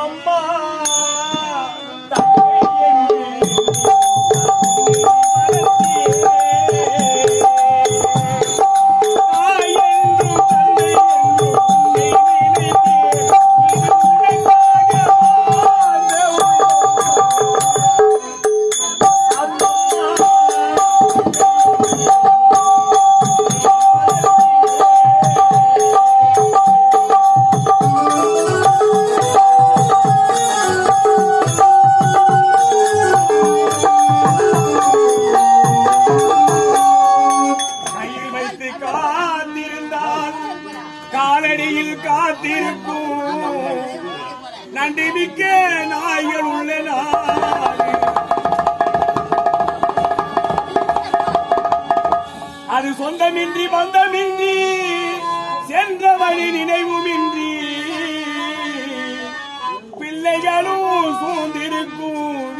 Mamba. காலடியில் காத்திருக்கும். நன்றிமிக்க நாய்கள் உள்ள அது சொந்தமின்றி பந்தமின்றி சென்ற வழி நினைவுமின்றி. பிள்ளைகளும் சூழ்ந்திருக்கும்.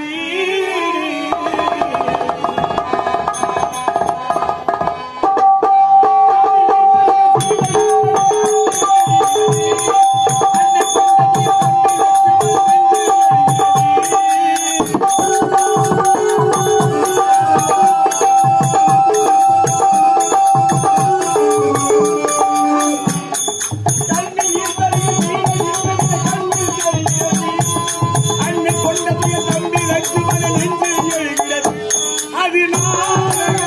கொண்டது தம்பி லட்சுமணன் நெஞ்சு எழுகிறது அதனால்